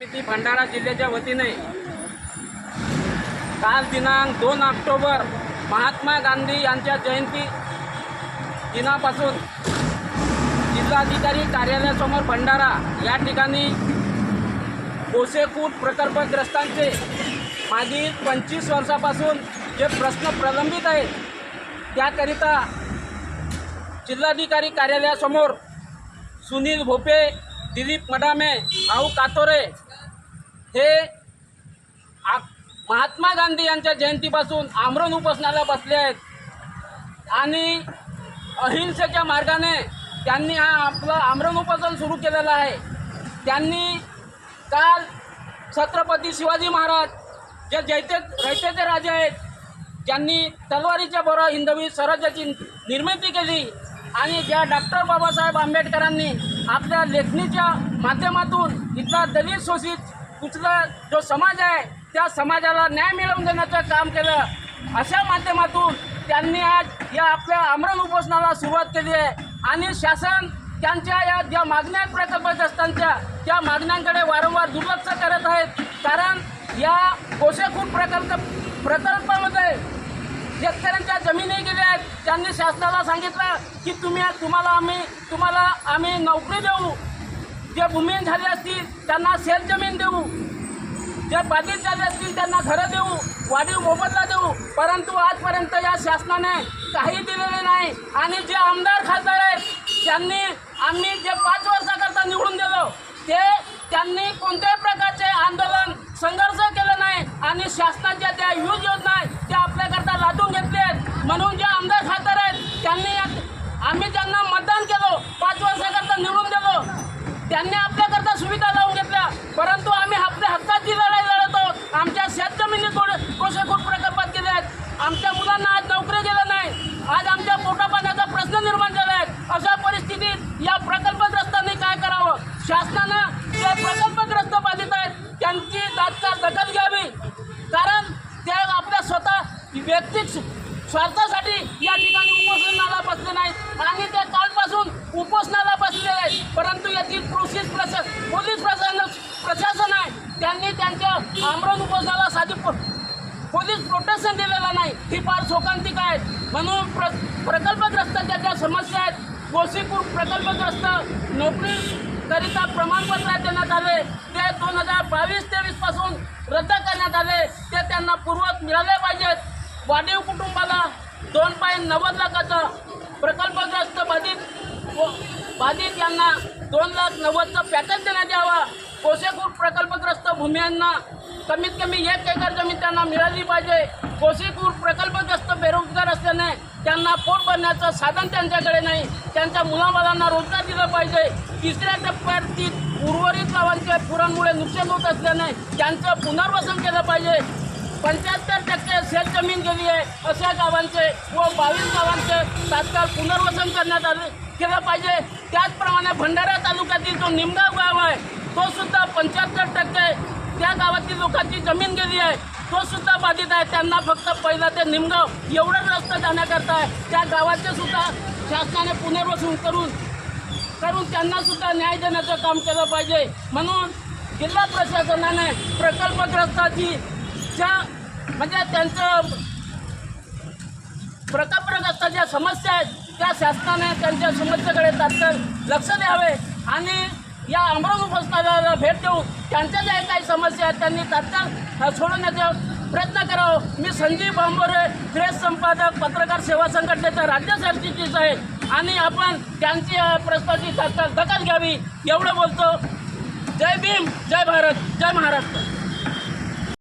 समिती भंडारा जिल्ह्याच्या वतीने. काल दिनांक दोन ऑक्टोबर महात्मा गांधी यांच्या जयंती दिनापासून जिल्हाधिकारी कार्यालयासमोर भंडारा या ठिकाणी कोसेकूट प्रकल्पग्रस्तांचे मागील पंचवीस वर्षापासून जे प्रश्न प्रलंबित आहेत त्याकरिता जिल्हाधिकारी कार्यालयासमोर सुनील भोपे दिलीप मडामे भाऊ कातोरे हे आ- महात्मा गांधी यांच्या जयंतीपासून आमरण उपासनाला बसले आहेत. आणि अहिंसेच्या मार्गाने त्यांनी हा आपलं आमरण उपासन सुरू केलेलं आहे. त्यांनी काल छत्रपती शिवाजी महाराज जे जैते रयतेचे राजे आहेत ज्यांनी तलवारीच्या बरोबर हिंदवी स्वराज्याची निर्मिती केली आणि ज्या डॉक्टर बाबासाहेब आंबेडकरांनी आपल्या लेखणीच्या माध्यमातून इथला दलित शोषित कुठला जो समाज आहे त्या समाजाला न्याय मिळवून देण्याचं काम केलं. अशा माध्यमातून त्यांनी आज या आपल्या आमरण उपोषणाला सुरुवात केली आहे. आणि शासन त्यांच्या या ज्या मागण्या आहेत प्रकल्पग्रस्तांच्या त्या मागण्यांकडे वारंवार दुर्लक्ष करत आहेत. कारण या कोशेकूट प्रकल्प प्रकल्पामध्ये शेतकऱ्यांच्या जमिनी गेल्या आहेत. त्यांनी शासनाला सांगितलं की तुम्ही तुम्हाला आम्ही तुम्हाला आम्ही नोकरी देऊ. जे भूमिहीन झाले असतील त्यांना शेत जमीन देऊ. जे बाधित झाले असतील त्यांना घरं देऊ. वाढीव मोबदला देऊ. परंतु आजपर्यंत या शासनाने काही दिलेले नाही. आणि जे आमदार खासदार आहेत त्यांनी आम्ही जे पाच वर्षाकरता निवडून दिलो ते त्यांनी कोणत्याही प्रकारचे आंदोलन संघर्ष केलं नाही. आणि शासनाच्या त्या यूज योजना आहेत त्या आपल्याकरता लादून घेतले आहेत. म्हणून जे आमदार खासदार आहेत त्यांनी यात- आम्ही ज्यांना मतदान केलं पाच वर्षाकरता निवडून दिलो त्यांनी आपल्याकरता सुविधा लावून घेतल्या परंतु आम्ही आपल्या हक्काची लढाई लढत आहोत आमच्या शेतजमिनी थोडे कोशेकूट प्रकल्पात गेल्या आहेत आमच्या मुलांना आज नोकरी गेलं नाही आज आमच्या पोटापाण्याचा प्रश्न निर्माण झाला आहे अशा परिस्थितीत या प्रकल्पग्रस्तांनी काय करावं शासनानं जे प्रकल्पग्रस्त बाधित आहेत त्यांची तात्काळ दखल घ्यावी कारण ते आपल्या स्वतः वैयक्तिक स्वार्थासाठी या ठिकाणी उपोषणाला बसले नाहीत. आणि ते कालपासून उपोषणाला बसले आहेत. परंतु यातील कृषी प्रशा पोलीस प्रशासन प्रशासन आहे. त्यांनी त्यांच्या आमरण उपोषणाला साधी पोलीस प्रोटेक्शन दिलेलं नाही. ही फार शोकांतिक आहे. म्हणून प्र प्रकल्पग्रस्तांच्या ज्या समस्या आहेत गोसीपूर प्रकल्पग्रस्त नोकरीकरिता प्रमाणपत्र देण्यात आले. ते दोन हजार बावीस तेवीसपासून रद्द करण्यात आले. ते त्यांना पूर्वत मिळाले पाहिजेत. वाढीव कुटुंबाला दोन पॉईंट नव्वद लाखाचा प्रकल्पग्रस्त बाधित व बाधित यांना दोन लाख नव्वदचं पॅकेज देण्यात यावा. कोशेकूट प्रकल्पग्रस्त भूम्यांना कमीत कमी एक एकर जमीन त्यांना मिळाली पाहिजे. कोशेकूट प्रकल्पग्रस्त बेरोजगार असल्याने त्यांना पोट भरण्याचं साधन त्यांच्याकडे नाही. त्यांच्या मुलाबालांना रोजगार दिला पाहिजे. तिसऱ्या टप्प्यातील उर्वरित गावांच्या पुरांमुळे नुकसान होत असल्याने त्यांचं पुनर्वसन केलं पाहिजे. पंच्याहत्तर टक्के शेतजमीन गेली आहे. अशा गावांचे व बावीस गावांचे तात्काळ पुनर्वसन करण्यात आले केलं पाहिजे. त्याचप्रमाणे भंडारा तालुक्यातील जो निमगाव गाव आहे तो सुद्धा पंच्याहत्तर टक्के त्या गावातील लोकांची जमीन गेली आहे. तो सुद्धा बाधित आहे. त्यांना फक्त पहिला ते निमगाव एवढंच रस्ता जाण्याकरता आहे. त्या गावाचे सुद्धा शासनाने पुनर्वसन करून करून त्यांना सुद्धा न्याय देण्याचं काम केलं पाहिजे. म्हणून जिल्हा प्रशासनाने प्रकल्पग्रस्ताची ज्या म्हणजे त्यांचं प्रकल्पग्रस्त ज्या समस्या आहेत त्या शासनाने त्यांच्या समस्येकडे तात्काळ लक्ष द्यावे आणि या अमरावती उपोषणाला भेट देऊन त्यांच्या ज्या काही समस्या आहेत त्यांनी तात्काळ सोडवण्याचा प्रयत्न करावा. मी संजीव बांबोरे प्रेस संपादक पत्रकार सेवा संघटनेचा राज्य सरचिटणीस आहे आणि आपण त्यांची या प्रश्नाची तात्काळ दखल घ्यावी एवढं बोलतो. जय भीम जय भारत जय महाराष्ट्र.